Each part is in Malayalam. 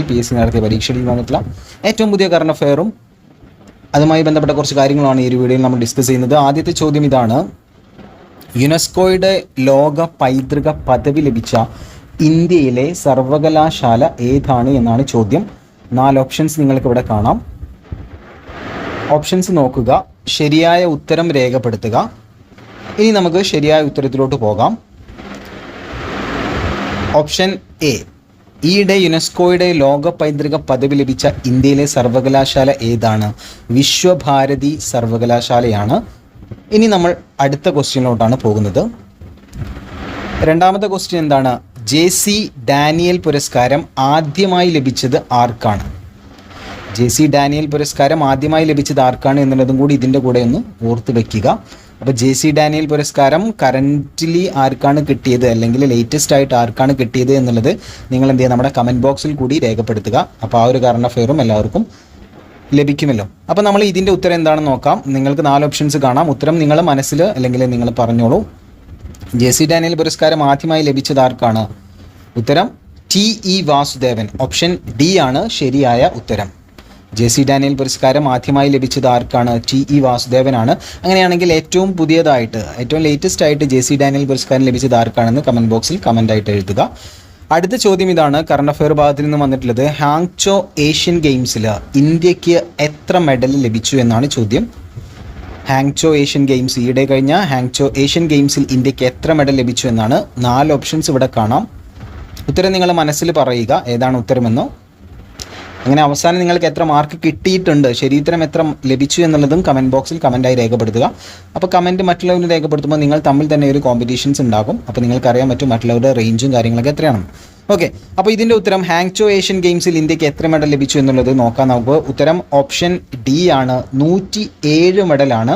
പി എസ് സി നടത്തിയ പരീക്ഷയിൽ വന്നിട്ടുള്ള ഏറ്റവും പുതിയ കറണ്ട് അഫെയറും അതുമായി ബന്ധപ്പെട്ട കുറച്ച് കാര്യങ്ങളാണ് ഈ ഒരു വീഡിയോയിൽ നമ്മൾ ഡിസ്കസ് ചെയ്യുന്നത്. ആദ്യത്തെ ചോദ്യം ഇതാണ്. യുനെസ്കോയുടെ ലോക പൈതൃക പദവി ലഭിച്ച ഇന്ത്യയിലെ സർവകലാശാല ഏതാണ് എന്നാണ് ചോദ്യം. നാല് ഓപ്ഷൻസ് നിങ്ങൾക്ക് ഇവിടെ കാണാം. ഓപ്ഷൻസ് നോക്കുക. ശരിയായ ഉത്തരം രേഖപ്പെടുത്തുക. ഇനി നമുക്ക് ശരിയായ ഉത്തരത്തിലോട്ട് പോകാം. ഓപ്ഷൻ എ ഈയിടെ യുനെസ്കോയുടെ ലോക പൈതൃക പദവി ലഭിച്ച ഇന്ത്യയിലെ സർവകലാശാല ഏതാണ്? വിശ്വഭാരതി സർവകലാശാലയാണ്. ഇനി നമ്മൾ അടുത്ത ക്വസ്റ്റ്യനിലോട്ടാണ് പോകുന്നത്. രണ്ടാമത്തെ ക്വസ്റ്റ്യൻ എന്താണ്? ജെ സി ഡാനിയൽ പുരസ്കാരം ആദ്യമായി ലഭിച്ചത് ആർക്കാണ്? ജെ സി ഡാനിയൽ പുരസ്കാരം ആദ്യമായി ലഭിച്ചത് ആർക്കാണ് എന്നുള്ളതും കൂടി ഇതിന്റെ കൂടെ ഒന്ന് ഓർത്ത് വെക്കുക. അപ്പോൾ ജെ സി ഡാനിയൽ പുരസ്കാരം കറന്റ്ലി ആർക്കാണ് കിട്ടിയത്? അല്ലെങ്കിൽ ലേറ്റസ്റ്റ് ആയിട്ട് ആർക്കാണ് കിട്ടിയത് എന്നുള്ളത് നിങ്ങൾ എന്ത് ചെയ്യുക? നമ്മുടെ കമന്റ് ബോക്സിൽ കൂടി രേഖപ്പെടുത്തുക. അപ്പോൾ ആ ഒരു കറണ്ട് അഫെയറും എല്ലാവർക്കും ലഭിക്കുമല്ലോ. അപ്പോൾ നമ്മൾ ഇതിന്റെ ഉത്തരം എന്താണെന്ന് നോക്കാം. നിങ്ങൾക്ക് നാല് ഓപ്ഷൻസ് കാണാം. ഉത്തരം നിങ്ങൾ മനസ്സിൽ അല്ലെങ്കിൽ നിങ്ങൾ പറഞ്ഞോളൂ. ജെ സി ഡാനിയൽ പുരസ്കാരം ആദ്യമായി ലഭിച്ചത് ആർക്കാണ്? ഉത്തരം T E Vasudevan. Option D ആണ് ശരിയായ ഉത്തരം. ജെ സി ഡാനിയൽ പുരസ്കാരം ആദ്യമായി ലഭിച്ചത് ആർക്കാണ്? ടി ഇ വാസുദേവനാണ്. അങ്ങനെയാണെങ്കിൽ ഏറ്റവും പുതിയതായിട്ട് ഏറ്റവും ലേറ്റസ്റ്റ് ആയിട്ട് ജെ സി ഡാനിയൽ പുരസ്കാരം ലഭിച്ചത് ആർക്കാണെന്ന് കമന്റ് ബോക്സിൽ കമന്റ് ആയിട്ട് എഴുതുക. അടുത്ത ചോദ്യം ഇതാണ്. കറണ്ട് അഫയർ ഭാഗത്തിൽ നിന്ന് വന്നിട്ടുള്ളത് ഹാങ്ചോ ഏഷ്യൻ ഗെയിംസിൽ ഇന്ത്യയ്ക്ക് എത്ര മെഡൽ ലഭിച്ചു എന്നാണ് ചോദ്യം. ഹാങ്ചോ ഏഷ്യൻ ഗെയിംസ് ഈയിടെ കഴിഞ്ഞ ഹാങ്ചോ ഏഷ്യൻ ഗെയിംസിൽ ഇന്ത്യയ്ക്ക് എത്ര മെഡൽ ലഭിച്ചു എന്നാണ് നാല് ഓപ്ഷൻസ് ഇവിടെ കാണാം. ഉത്തരം നിങ്ങൾ മനസ്സിൽ പറയുക ഏതാണ് ഉത്തരമെന്നോ. അങ്ങനെ അവസാനം നിങ്ങൾക്ക് എത്ര മാർക്ക് കിട്ടിയിട്ടുണ്ട് ശരീരം എത്ര ലഭിച്ചു എന്നുള്ളതും കമന്റ് ബോക്സിൽ കമന്റായി രേഖപ്പെടുത്തുക. അപ്പോൾ കമന്റ് മറ്റുള്ളവരിൽ രേഖപ്പെടുത്തുമ്പോൾ നിങ്ങൾ തമ്മിൽ തന്നെ ഒരു കോമ്പറ്റീഷൻസ് ഉണ്ടാകും. അപ്പോൾ നിങ്ങൾക്ക് അറിയാൻ പറ്റും മറ്റുള്ളവരുടെ റേഞ്ചും കാര്യങ്ങളൊക്കെ എത്രയാണ് ഓക്കെ അപ്പോൾ ഇതിന്റെ ഉത്തരം ഹാങ്ചോ ഏഷ്യൻ ഗെയിംസിൽ ഇന്ത്യയ്ക്ക് എത്ര മെഡൽ ലഭിച്ചു എന്നുള്ളത് നോക്കാം നമുക്ക് ഉത്തരം ഓപ്ഷൻ ഡി ആണ്. നൂറ്റി ഏഴ് മെഡലാണ്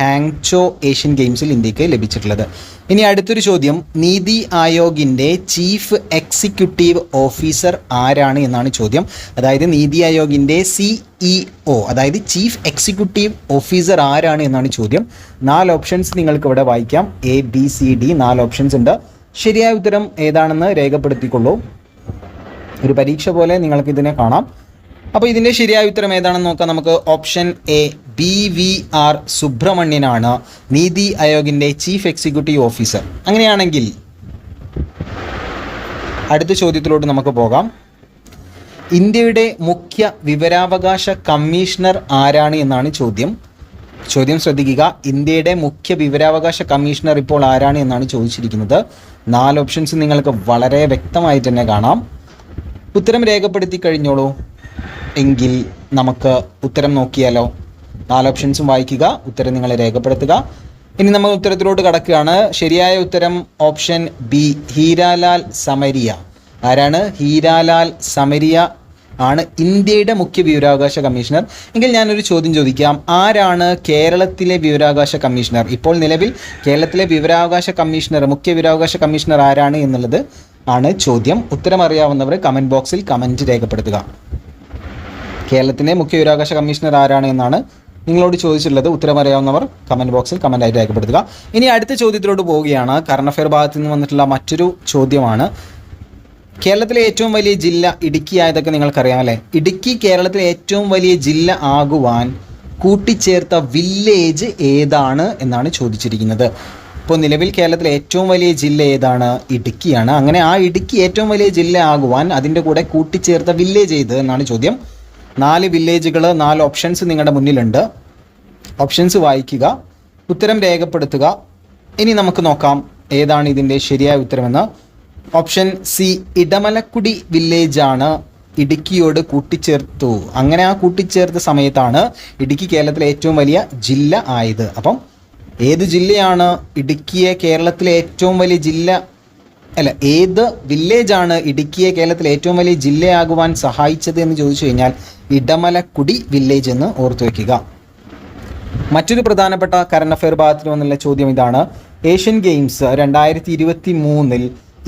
ഹാങ്ചോ ഏഷ്യൻ ഗെയിംസിൽ ഇന്ത്യയ്ക്ക് ലഭിച്ചിട്ടുള്ളത്. ഇനി അടുത്തൊരു ചോദ്യം. നീതി ആയോഗിന്റെ ചീഫ് എക്സിക്യൂട്ടീവ് ഓഫീസർ ആരാണ് എന്നാണ് ചോദ്യം. അതായത് നീതി ആയോഗിന്റെ സിഇഒ അതായത് ചീഫ് എക്സിക്യൂട്ടീവ് ഓഫീസർ ആരാണ് എന്നാണ് ചോദ്യം. നാല് ഓപ്ഷൻസ് നിങ്ങൾക്ക് ഇവിടെ വായിക്കാം. എ ബി സി ഡി നാല് ഓപ്ഷൻസ് ഉണ്ട്. ശരിയായ ഉത്തരം ഏതാണെന്ന് രേഖപ്പെടുത്തിക്കൊള്ളൂ. ഒരു പരീക്ഷ പോലെ നിങ്ങൾക്ക് ഇതിനെ കാണാം. അപ്പോൾ ഇതിന്റെ ശരിയായ ഉത്തരം ഏതാണെന്ന് നോക്കാം നമുക്ക്. Option A B V R സുബ്രഹ്മണ്യനാണ് NITI ആയോഗിന്റെ chief executive officer. അങ്ങനെയാണെങ്കിൽ അടുത്ത ചോദ്യത്തിലോട്ട് നമുക്ക് പോകാം. ഇന്ത്യയുടെ മുഖ്യ വിവരാവകാശ കമ്മീഷണർ ആരാണ് എന്നാണ് ചോദ്യം. ചോദ്യം ശ്രദ്ധിക്കുക ഇന്ത്യയുടെ മുഖ്യ വിവരാവകാശ കമ്മീഷണർ ഇപ്പോൾ ആരാണ് എന്നാണ് ചോദിച്ചിരിക്കുന്നത്. നാല് ഓപ്ഷൻസ് നിങ്ങൾക്ക് വളരെ വ്യക്തമായി തന്നെ കാണാം. ഉത്തരം രേഖപ്പെടുത്തി കഴിഞ്ഞോളൂ. എങ്കിൽ നമുക്ക് ഉത്തരം നോക്കിയാലോ? നാല് ഓപ്ഷൻസും വായിക്കുക ഉത്തരം നിങ്ങൾ രേഖപ്പെടുത്തുക. ഇനി നമ്മൾ ഉത്തരത്തിലോട്ട് കടക്കുകയാണ്. ശരിയായ ഉത്തരം ഓപ്ഷൻ ബി ഹീരാലാൽ സമരിയ. ആരാണ്? ഹീരാലാൽ സമരിയ ആണ് ഇന്ത്യയുടെ മുഖ്യ വിവരാവകാശ കമ്മീഷണർ. എങ്കിൽ ഞാനൊരു ചോദ്യം ചോദിക്കാം. ആരാണ് കേരളത്തിലെ വിവരാവകാശ കമ്മീഷണർ? ഇപ്പോൾ നിലവിൽ കേരളത്തിലെ വിവരാവകാശ കമ്മീഷണർ മുഖ്യ വിവരാവകാശ കമ്മീഷണർ ആരാണ് എന്നുള്ളത് ആണ് ചോദ്യം. ഉത്തരം അറിയാവുന്നവർ കമന്റ് ബോക്സിൽ കമന്റ് രേഖപ്പെടുത്തുക. കേരളത്തിലെ മുഖ്യ വിവരാവകാശ കമ്മീഷണർ ആരാണ് എന്നാണ് നിങ്ങളോട് ചോദിച്ചിട്ടുള്ളത് ഉത്തരമറിയാവുന്നവർ കമന്റ് ബോക്സിൽ കമന്റായിട്ട് രേഖപ്പെടുത്തുക. ഇനി അടുത്ത ചോദ്യത്തിലോട്ട് പോവുകയാണ്. കറണ്ട് അഫെയർ ഭാഗത്ത് നിന്ന് വന്നിട്ടുള്ള മറ്റൊരു ചോദ്യമാണ്. കേരളത്തിലെ ഏറ്റവും വലിയ ജില്ല ഇടുക്കി ആയതൊക്കെ നിങ്ങൾക്കറിയാം അല്ലേ? ഇടുക്കി കേരളത്തിലെ ഏറ്റവും വലിയ ജില്ല ആകുവാൻ കൂട്ടിച്ചേർത്ത വില്ലേജ് ഏതാണ് എന്നാണ് ചോദിച്ചിരിക്കുന്നത്. ഇപ്പോൾ നിലവിൽ കേരളത്തിലെ ഏറ്റവും വലിയ ജില്ല ഏതാണ്? ഇടുക്കിയാണ്. അങ്ങനെ ആ ഇടുക്കി ഏറ്റവും വലിയ ജില്ല ആകുവാൻ അതിന്റെ കൂടെ കൂട്ടിച്ചേർത്ത വില്ലേജ് ഏത് എന്നാണ് ചോദ്യം. നാല് വില്ലേജുകൾ നാല് ഓപ്ഷൻസ് നിങ്ങളുടെ മുന്നിലുണ്ട്. ഓപ്ഷൻസ് വായിക്കുക ഉത്തരം രേഖപ്പെടുത്തുക. ഇനി നമുക്ക് നോക്കാം ഏതാണ് ഇതിന്റെ ശരിയായ ഉത്തരമെന്ന്. ഓപ്ഷൻ സി ഇടമലക്കുടി വില്ലേജാണ്. ഇടുക്കിയോട് കൂട്ടിച്ചേർത്തു. അങ്ങനെ ആ കൂട്ടിച്ചേർത്ത സമയത്താണ് ഇടുക്കി കേരളത്തിലെ ഏറ്റവും വലിയ ജില്ല ആയത്. അപ്പം ഏത് ജില്ലയാണ് ഇടുക്കിയെ കേരളത്തിലെ ഏറ്റവും വലിയ ജില്ല അല്ല ഏത് വില്ലേജാണ് ഇടുക്കിയെ കേരളത്തിലെ ഏറ്റവും വലിയ ജില്ലയാകുവാൻ സഹായിച്ചത് എന്ന് ചോദിച്ചു കഴിഞ്ഞാൽ ഇടമലക്കുടി വില്ലേജ് എന്ന് ഓർത്തു വയ്ക്കുക മറ്റൊരു പ്രധാനപ്പെട്ട കറണ്ട് അഫയർ ഭാഗത്തിൽ വന്നുള്ള ചോദ്യം ഇതാണ്. ഏഷ്യൻ ഗെയിംസ് രണ്ടായിരത്തി ഇരുപത്തി മൂന്നിൽ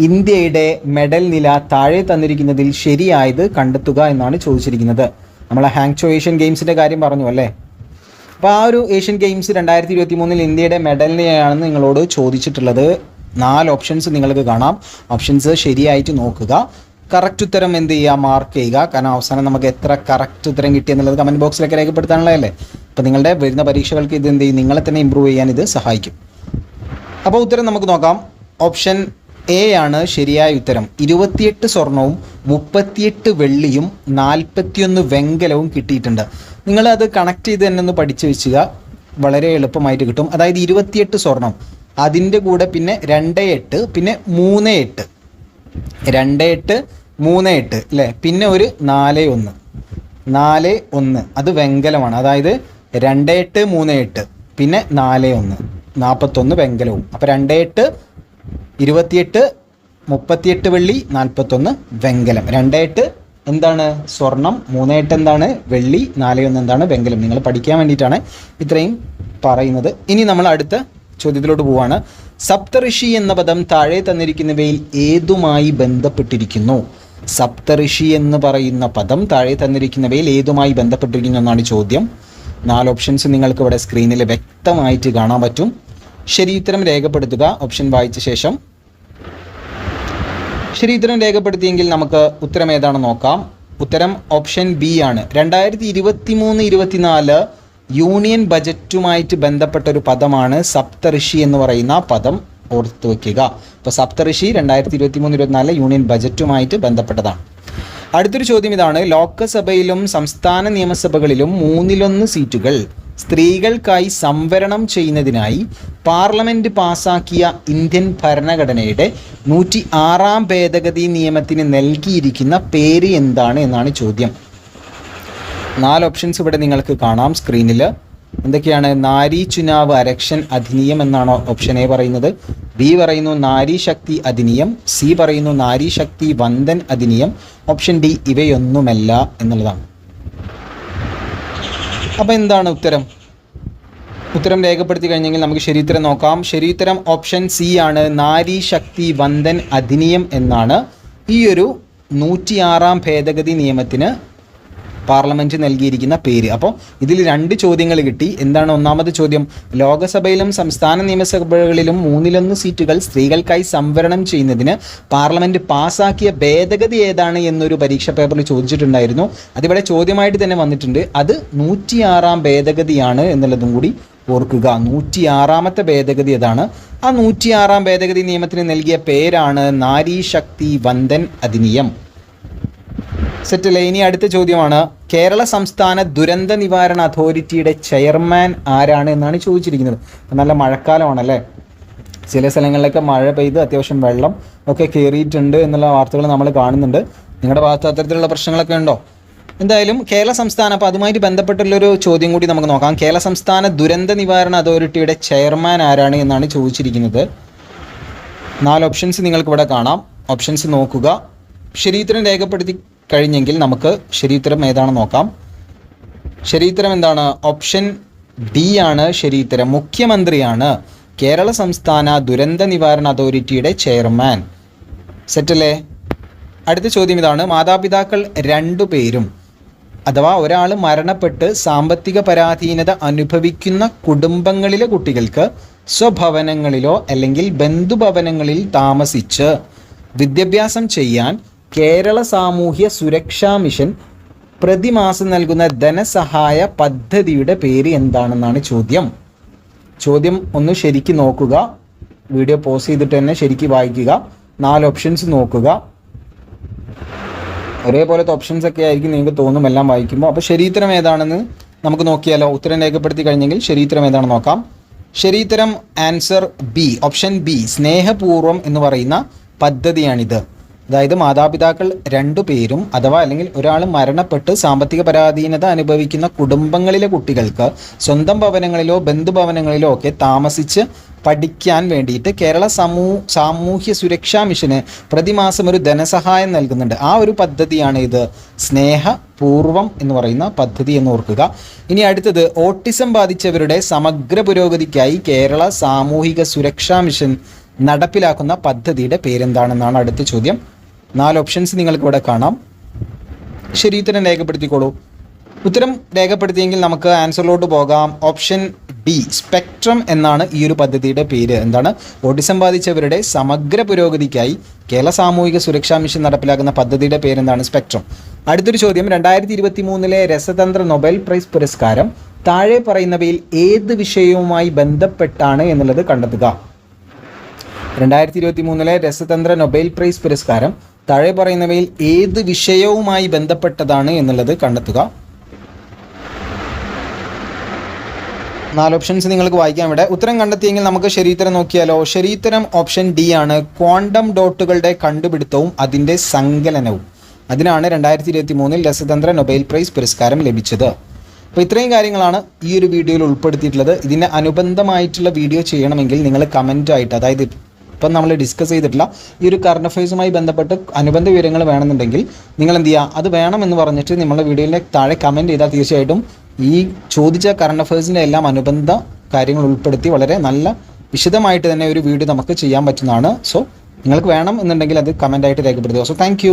ഇന്ത്യയുടെ മെഡൽ നില താഴെ തന്നിരിക്കുന്നതിൽ ശരിയായത് കണ്ടെത്തുക എന്നാണ് ചോദിച്ചിരിക്കുന്നത്. നമ്മൾ ഹാങ്ചോ ഏഷ്യൻ ഗെയിംസിന്റെ കാര്യം പറഞ്ഞു അല്ലേ? അപ്പോൾ ആ ഒരു ഏഷ്യൻ ഗെയിംസ് രണ്ടായിരത്തി ഇരുപത്തി മൂന്നിൽ ഇന്ത്യയുടെ മെഡൽ നിലയാണെന്ന് നിങ്ങളോട് ചോദിച്ചിട്ടുള്ളത് നാല് ഓപ്ഷൻസ് നിങ്ങൾക്ക് കാണാം. ഓപ്ഷൻസ് ശരിയായിട്ട് നോക്കുക. കറക്റ്റ് ഉത്തരം എന്ത് ചെയ്യുക? മാർക്ക് ചെയ്യുക. കാരണം അവസാനം നമുക്ക് എത്ര കറക്റ്റ് ഉത്തരം കിട്ടി എന്നുള്ളത് കമന്റ് ബോക്സിലൊക്കെ രേഖപ്പെടുത്താനുള്ളതല്ലേ? അപ്പോൾ നിങ്ങളുടെ വരുന്ന പരീക്ഷകൾക്ക് ഇത് എന്ത് ചെയ്യും? നിങ്ങളെ തന്നെ ഇമ്പ്രൂവ് ചെയ്യാൻ ഇത് സഹായിക്കും. അപ്പോൾ ഉത്തരം നമുക്ക് നോക്കാം. ഓപ്ഷൻ എ ആണ് ശരിയായ ഉത്തരം. ഇരുപത്തിയെട്ട് സ്വർണവും മുപ്പത്തിയെട്ട് വെള്ളിയും നാൽപ്പത്തിയൊന്ന് വെങ്കലവും കിട്ടിയിട്ടുണ്ട്. നിങ്ങൾ അത് കണക്ട് ചെയ്ത് തന്നെ ഒന്ന് പഠിച്ചു വെച്ചുക. വളരെ എളുപ്പമായിട്ട് കിട്ടും. അതായത് ഇരുപത്തിയെട്ട് സ്വർണം. അതിന്റെ കൂടെ പിന്നെ രണ്ട് എട്ട് പിന്നെ മൂന്ന് എട്ട്. രണ്ട് എട്ട് മൂന്ന് എട്ട് അല്ലേ പിന്നെ ഒരു നാല് ഒന്ന്. നാല് ഒന്ന്. അത് വെങ്കലമാണ്. അതായത് രണ്ട് എട്ട് മൂന്ന് എട്ട്. പിന്നെ നാല് ഒന്ന്. നാൽപ്പത്തൊന്ന് വെങ്കലവും. അപ്പോൾ രണ്ട് എട്ട് ഇരുപത്തിയെട്ട് മുപ്പത്തിയെട്ട് വെള്ളി നാൽപ്പത്തൊന്ന് വെങ്കലം. രണ്ട് എട്ട് എന്താണ്? സ്വർണം. മൂന്ന് എട്ട് എന്താണ്? വെള്ളി. നാല് ഒന്ന് എന്താണ്? വെങ്കലം. നിങ്ങൾ പഠിക്കാൻ വേണ്ടിയിട്ടാണ് ഇത്രയും പറയുന്നത്. ഇനി നമ്മൾ അടുത്ത ചോദ്യത്തിലോട്ട് പോവാണ്. സപ്തഋഷി എന്ന പദം താഴെ തന്നിരിക്കുന്നവയിൽ ഏതുമായി ബന്ധപ്പെട്ടിരിക്കുന്നു? സപ്തഋഷി എന്ന് പറയുന്ന പദം താഴെ തന്നിരിക്കുന്നവയിൽ ഏതുമായി ബന്ധപ്പെട്ടിരിക്കുന്നു എന്നാണ് ചോദ്യം. നാല് ഓപ്ഷൻസ് നിങ്ങൾക്ക് ഇവിടെ സ്ക്രീനിൽ വ്യക്തമായിട്ട് കാണാൻ പറ്റും. ശരി ഉത്തരം രേഖപ്പെടുത്തുക. ഓപ്ഷൻ വായിച്ച ശേഷം. ശരി ഉത്തരം രേഖപ്പെടുത്തിയെങ്കിൽ നമുക്ക് ഉത്തരം ഏതാണെന്ന് നോക്കാം. ഉത്തരം ഓപ്ഷൻ ബി ആണ്. രണ്ടായിരത്തി ഇരുപത്തി മൂന്ന് ഇരുപത്തിനാല് യൂണിയൻ ബജറ്റുമായിട്ട് ബന്ധപ്പെട്ട ഒരു പദമാണ് സപ്തഋഷി എന്ന് പറയുന്ന പദം ഓർത്തു വയ്ക്കുക അപ്പോൾ സപ്തഋഷി രണ്ടായിരത്തി ഇരുപത്തി മൂന്ന് ഇരുപത്തിനാല് യൂണിയൻ ബജറ്റുമായിട്ട് ബന്ധപ്പെട്ടതാണ്. അടുത്തൊരു ചോദ്യം ഇതാണ്. ലോക്സഭയിലും സംസ്ഥാന നിയമസഭകളിലും മൂന്നിലൊന്ന് സീറ്റുകൾ സ്ത്രീകൾക്കായി സംവരണം ചെയ്യുന്നതിനായി പാർലമെന്റ് പാസാക്കിയ ഇന്ത്യൻ ഭരണഘടനയുടെ നൂറ്റി ആറാം ഭേദഗതി നിയമത്തിന് നൽകിയിരിക്കുന്ന പേര് എന്താണ് എന്നാണ് ചോദ്യം. നാല് ഓപ്ഷൻസ് ഇവിടെ നിങ്ങൾക്ക് കാണാം സ്ക്രീനിൽ എന്തൊക്കെയാണ്? നാരി ചുനാവ് അരക്ഷൻ അധിനിയം എന്നാണ് ഓപ്ഷൻ എ പറയുന്നത്. ബി പറയുന്നു നാരി ശക്തി അധിനിയം. സി പറയുന്നു നാരി ശക്തി വന്ദൻ അധിനിയം. ഓപ്ഷൻ ഡി ഇവയൊന്നുമല്ല എന്നുള്ളതാണ്. അപ്പോൾ എന്താണ് ഉത്തരം? ഉത്തരം രേഖപ്പെടുത്തി കഴിഞ്ഞെങ്കിൽ നമുക്ക് ശരിയുത്തരം നോക്കാം. ശരിയുത്തരം ഓപ്ഷൻ സി ആണ് നാരി ശക്തി വന്ദൻ അധിനിയം എന്നാണ്. ഈ ഒരു നൂറ്റിയാറാം ഭേദഗതി നിയമത്തിന് പാർലമെന്റ് നൽകിയിരിക്കുന്ന പേര്. അപ്പോൾ ഇതിൽ രണ്ട് ചോദ്യങ്ങൾ കിട്ടി. എന്താണ് ഒന്നാമത് ചോദ്യം? ലോകസഭയിലും സംസ്ഥാന നിയമസഭകളിലും മൂന്നിലൊന്ന് സീറ്റുകൾ സ്ത്രീകൾക്കായി സംവരണം ചെയ്യുന്നതിന് പാർലമെന്റ് പാസ്സാക്കിയ ഭേദഗതി ഏതാണ് എന്നൊരു പരീക്ഷ പേപ്പറിൽ ചോദിച്ചിട്ടുണ്ടായിരുന്നു. അതിവിടെ ചോദ്യമായിട്ട് തന്നെ വന്നിട്ടുണ്ട്. അത് നൂറ്റിയാറാം ഭേദഗതിയാണ് എന്നുള്ളതും കൂടി ഓർക്കുക. നൂറ്റിയാറാമത്തെ ഭേദഗതി അതാണ് ആ നൂറ്റിയാറാം ഭേദഗതി നിയമത്തിന് നൽകിയ പേരാണ് നാരി ശക്തി വന്ദൻ അധിനിയം. സെറ്റല്ലേ ഇനി അടുത്ത ചോദ്യമാണ്. കേരള സംസ്ഥാന ദുരന്ത നിവാരണ അതോറിറ്റിയുടെ ചെയർമാൻ ആരാണ് എന്നാണ് ചോദിച്ചിരിക്കുന്നത്. നല്ല മഴക്കാലമാണല്ലേ? ചില സ്ഥലങ്ങളിലൊക്കെ മഴ പെയ്ത് അത്യാവശ്യം വെള്ളം ഒക്കെ കയറിയിട്ടുണ്ട് എന്നുള്ള വാർത്തകൾ നമ്മൾ കാണുന്നുണ്ട്. നിങ്ങളുടെ ഭാഗത്ത് അത്തരത്തിലുള്ള പ്രശ്നങ്ങളൊക്കെ ഉണ്ടോ? എന്തായാലും കേരള സംസ്ഥാന അപ്പോൾ അതുമായിട്ട് ബന്ധപ്പെട്ടുള്ളൊരു ചോദ്യം കൂടി നമുക്ക് നോക്കാം. കേരള സംസ്ഥാന ദുരന്ത നിവാരണ അതോറിറ്റിയുടെ ചെയർമാൻ ആരാണ് എന്നാണ് ചോദിച്ചിരിക്കുന്നത്. നാല് ഓപ്ഷൻസ് നിങ്ങൾക്ക് ഇവിടെ കാണാം. ഓപ്ഷൻസ് നോക്കുക. ശരീരത്തിന് രേഖപ്പെടുത്തി കഴിഞ്ഞെങ്കിൽ നമുക്ക് ശരിയുത്തരം ഏതാണെന്ന് നോക്കാം? ശരിയുത്തരം എന്താണ്? ഓപ്ഷൻ ഡി ആണ് ശരിയുത്തരം മുഖ്യമന്ത്രിയാണ് കേരള സംസ്ഥാന ദുരന്ത നിവാരണ അതോറിറ്റിയുടെ ചെയർമാൻ. സെറ്റല്ലേ? അടുത്ത ചോദ്യം ഇതാണ്. മാതാപിതാക്കൾ രണ്ടു പേരും അഥവാ ഒരാൾ മരണപ്പെട്ട് സാമ്പത്തിക പരാധീനത അനുഭവിക്കുന്ന കുടുംബങ്ങളിലെ കുട്ടികൾക്ക് സ്വഭവനങ്ങളിലോ അല്ലെങ്കിൽ ബന്ധുഭവനങ്ങളിൽ താമസിച്ച് വിദ്യാഭ്യാസം ചെയ്യാൻ കേരള സാമൂഹ്യ സുരക്ഷാ മിഷൻ പ്രതിമാസം നൽകുന്ന ധനസഹായ പദ്ധതിയുടെ പേര് എന്താണെന്നാണ് ചോദ്യം. ചോദ്യം ഒന്ന് ശരിക്ക് നോക്കുക. വീഡിയോ പോസ് ചെയ്തിട്ട് തന്നെ ശരിക്ക് വായിക്കുക. നാല് ഓപ്ഷൻസ് നോക്കുക. ഒരേപോലത്തെ ഓപ്ഷൻസ് ഒക്കെ ആയിരിക്കും നിങ്ങൾക്ക് തോന്നും എല്ലാം വായിക്കുമ്പോൾ. അപ്പോൾ ശരീരം ഏതാണെന്ന് നമുക്ക് നോക്കിയാലോ? ഉത്തരം രേഖപ്പെടുത്തി കഴിഞ്ഞെങ്കിൽ ശരീരം ഏതാണെന്ന് നോക്കാം. ശരീരം ആൻസർ ബി ഓപ്ഷൻ ബി സ്നേഹപൂർവം എന്ന് പറയുന്ന പദ്ധതിയാണിത്. അതായത് മാതാപിതാക്കൾ രണ്ടു പേരും അഥവാ അല്ലെങ്കിൽ ഒരാൾ മരണപ്പെട്ട് സാമ്പത്തിക പരാധീനത അനുഭവിക്കുന്ന കുടുംബങ്ങളിലെ കുട്ടികൾക്ക് സ്വന്തം ഭവനങ്ങളിലോ ബന്ധുഭവനങ്ങളിലോ ഒക്കെ താമസിച്ച് പഠിക്കാൻ വേണ്ടിയിട്ട് കേരള സമൂ സാമൂഹ്യ സുരക്ഷാ മിഷന് പ്രതിമാസം ഒരു ധനസഹായം നൽകുന്നുണ്ട്. ആ ഒരു പദ്ധതിയാണ് ഇത്. സ്നേഹ പൂർവം എന്ന് പറയുന്ന പദ്ധതി എന്ന് ഓർക്കുക. ഇനി അടുത്തത് ഓട്ടിസം ബാധിച്ചവരുടെ സമഗ്ര പുരോഗതിക്കായി കേരള സാമൂഹിക സുരക്ഷാ മിഷൻ നടപ്പിലാക്കുന്ന പദ്ധതിയുടെ പേരെന്താണെന്നാണ് അടുത്ത ചോദ്യം. നാല് ഓപ്ഷൻസ് നിങ്ങൾക്ക് ഇവിടെ കാണാം. ശരി ഉത്തരം രേഖപ്പെടുത്തിക്കോളൂ. ഉത്തരം രേഖപ്പെടുത്തിയെങ്കിൽ നമുക്ക് ആൻസറിലോട്ട് പോകാം. ഓപ്ഷൻ ബി സ്പെക്ട്രം എന്നാണ് ഈ ഒരു പദ്ധതിയുടെ പേര്. എന്താണ്? ഓട്ടിസം ബാധിച്ചവരുടെ സമഗ്ര പുരോഗതിക്കായി കേരള സാമൂഹിക സുരക്ഷാ മിഷൻ നടപ്പിലാക്കുന്ന പദ്ധതിയുടെ പേരെന്താണ്? സ്പെക്ട്രം അടുത്തൊരു ചോദ്യം. രണ്ടായിരത്തി ഇരുപത്തി മൂന്നിലെ രസതന്ത്ര നൊബേൽ പ്രൈസ് പുരസ്കാരം താഴെ പറയുന്നവയിൽ ഏത് വിഷയവുമായി ബന്ധപ്പെട്ടാണ് എന്നുള്ളത് കണ്ടെത്തുക. രണ്ടായിരത്തി ഇരുപത്തി മൂന്നിലെ രസതന്ത്ര നൊബേൽ പ്രൈസ് പുരസ്കാരം താഴെ പറയുന്നവയിൽ ഏത് വിഷയവുമായി ബന്ധപ്പെട്ടതാണ് എന്നുള്ളത് കണ്ടെത്തുക. നാല് ഓപ്ഷൻസ് നിങ്ങൾക്ക് വായിക്കാം ഇവിടെ. ഉത്തരം കണ്ടെത്തിയെങ്കിൽ നമുക്ക് ശരീത്തരം നോക്കിയാലോ? ശരീത്തരം ഓപ്ഷൻ ഡി ആണ്. ക്വാണ്ടം ഡോട്ടുകളുടെ കണ്ടുപിടുത്തവും അതിന്റെ സങ്കലനവും. അതിനാണ് രണ്ടായിരത്തി ഇരുപത്തി മൂന്നിൽ രസതന്ത്ര നൊബേൽ പ്രൈസ് പുരസ്കാരം ലഭിച്ചത്. അപ്പോൾ ഇത്രയും കാര്യങ്ങളാണ് ഈ ഒരു വീഡിയോയിൽ ഉൾപ്പെടുത്തിയിട്ടുള്ളത്. ഇതിന് അനുബന്ധമായിട്ടുള്ള വീഡിയോ ചെയ്യണമെങ്കിൽ നിങ്ങൾ കമന്റ് ആയിട്ട് അതായത് ഇപ്പം നമ്മൾ ഡിസ്കസ് ചെയ്തിട്ടില്ല. ഈ ഒരു കറണ്ട് അഫയേഴ്സുമായി ബന്ധപ്പെട്ട് അനുബന്ധ വിവരങ്ങൾ വേണമെന്നുണ്ടെങ്കിൽ നിങ്ങൾ എന്ത് ചെയ്യുക? അത് വേണമെന്ന് പറഞ്ഞിട്ട് നിങ്ങളുടെ വീഡിയോയിലെ താഴെ കമന്റ് ചെയ്താൽ തീർച്ചയായിട്ടും ഈ ചോദിച്ച കറണ്ട് അഫയേഴ്സിന്റെ എല്ലാം അനുബന്ധ കാര്യങ്ങൾ ഉൾപ്പെടുത്തി വളരെ നല്ല വിശദമായിട്ട് തന്നെ ഒരു വീഡിയോ നമുക്ക് ചെയ്യാൻ പറ്റുന്നതാണ്. സോ നിങ്ങൾക്ക് വേണം എന്നുണ്ടെങ്കിൽ അത് കമന്റായിട്ട് രേഖപ്പെടുത്തുക. So thank